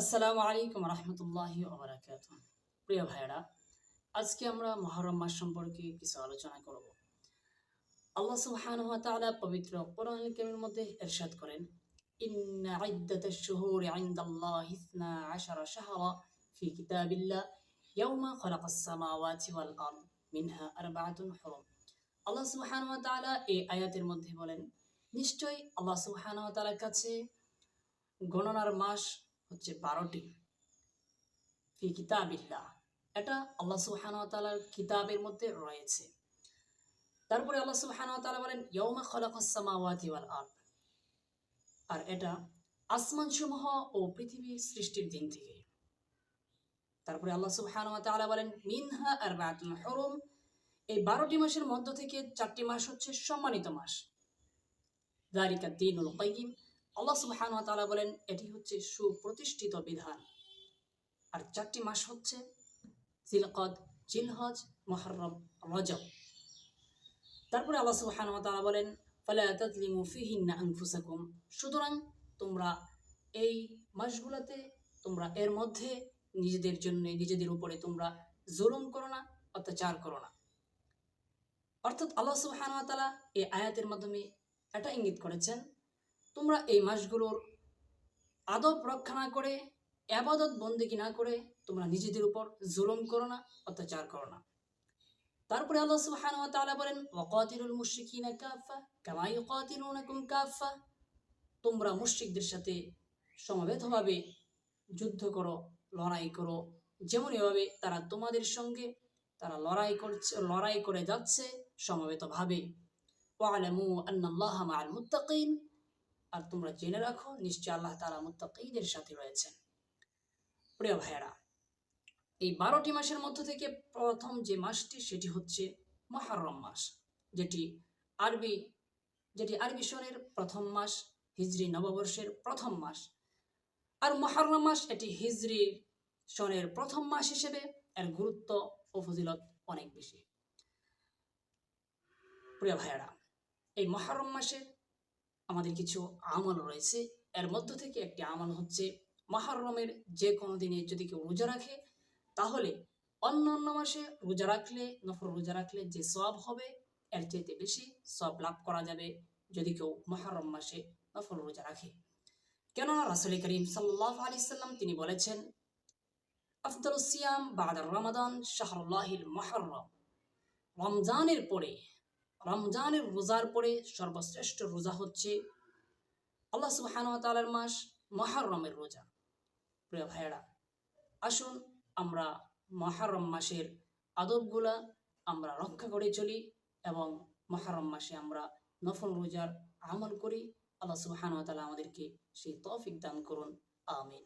আসসালামু আলাইকুম রহমতুল্লাহি প্রিয় ভাইরা আজকে আমরা মহরম মাস সম্পর্কে কিছু আলোচনা করব। আল্লাহ তাআলা পবিত্র কোরআনুল কারীমের মধ্যে ইরশাদ করেন, ইন্না ইদ্দাতাশ শুহুরি ইনদাল্লাহি 12 শাহরা ফি কিতাবিল্লাহ ইয়াওমা খালাকাস সামাওয়াতি ওয়াল আরদ, মিনহা আল্লাহ আয়াতের মধ্যে বলেন, নিশ্চয়ই কাছে গণনার মাস হচ্ছে বারোটি ফি কিতাবিল্লাহ। এটা আল্লাহ তাআলার কিতাবের মধ্যে রয়েছে। তারপরে আল্লাহ সুবহানাহু ওয়া বলেন, ইয়াউমা খালাকাস ওয়াল আরদ। আর এটা আসমান সমূহ ও পৃথিবী সৃষ্টির দিন থেকে। তারপরে আল্লাহ সুবহানাহু ওয়া বলেন, মিনহা আরবাতুন হুরুম। এই বারোটি মাসের মধ্য থেকে চারটি মাস হচ্ছে সম্মানিত মাস। যালিকা দ্বীনুল কাইয়িম আল্লাহ সুবহানাহু ওয়া তাআলা বলেন, এটি হচ্ছে সুপ্রতিষ্ঠিত বিধান। আর চারটি মাস হচ্ছে জিলকদ, জিলহজ মুহররম রজব। তারপরে আল্লাহ সুবহানাহু ওয়া তাআলা বলেন, ফালা তাজলিমু ফিহিন্না আনফুসাকুম। সুতরাং তোমরা এই মাসগুলোতে, তোমরা এর মধ্যে নিজেদের জন্য, নিজেদের উপরে তোমরা জুলুম করো না, অত্যাচার করো না। অর্থাৎ আল্লাহ সুবহানাহু ওয়া তাআলা এই আয়াতের মাধ্যমে এটা ইঙ্গিত করেছেন তোমরা এই মাসগুলোর আদব রক্ষা না করে, আবাদত বন্দেগী না করে তোমরা নিজেদের উপর জুলুম করো না, অত্যাচার করো না। তারপরে আল্লাহ সুবহানাহু ওয়া তাআলা বলেন, ওয়াকাতিলুল মুশরিকিনা কাফা কামা ইউকাতিলুনাকুম কাফা তোমরা মুশরিকদের সাথে সমবেতভাবে যুদ্ধ করো, লড়াই করো। যেমন এভাবে তারা তোমাদের সঙ্গে, তারা লড়াই করছে, লড়াই করে যাচ্ছে সমবেতভাবে। ওয়ালামু আন্নাল্লাহা মাআল মুত্তাকিন। আর তোমরা জেনে রাখো, নিশ্চয় আল্লাহ তাআলা মুত্তাকিদের সাথে রয়েছেন। প্রিয় ভাইয়েরা, এই বারোটি মাসের মধ্য থেকে প্রথম যে মাসটি, সেটি হচ্ছে মহারম মাস, যেটি আরবি যেটি আরবি সনের প্রথম মাস, হিজরি নববর্ষের প্রথম মাস। আর মহারম মাস, এটি হিজরি সনের প্রথম মাস হিসেবে এর গুরুত্ব ও ফজিলত অনেক বেশি। প্রিয় ভাইয়েরা, এই মহারম মাসের আমাদের কিছু আমল রয়েছে। এর মধ্য থেকে একটি আমল হচ্ছে, মহারমের যে কোনো দিনে যদি কেউ রোজা রাখে, তাহলে অন্য অন্য মাসে রোজা রাখলে নফর রোজা রাখলে যে সব হবে, এর চাইতে বেশি সব লাভ করা যাবে যদি কেউ মহারম মাসে নফর রোজা রাখে। কেননা রাসুল করিম সাল্লাহ আলি সাল্লাম তিনি বলেছেন আফদল সিয়াম বাদার রমাদান শাহরুল্লাহিল মহরম। রমজানের পরে রমজানের রোজার পরে সর্বশ্রেষ্ঠ রোজা হচ্ছে আল্লাহ সুবাহানতালার মাস মহারমের রোজা। প্রিয় ভাইয়েরা, আসুন আমরা মহারম মাসের আদবগুলা আমরা রক্ষা করে চলি এবং মহারম মাসে আমরা নফল রোজার আমল করি। আল্লাহ সুবহান তালা আমাদেরকে সেই তৌফিক দান করুন। আমিন।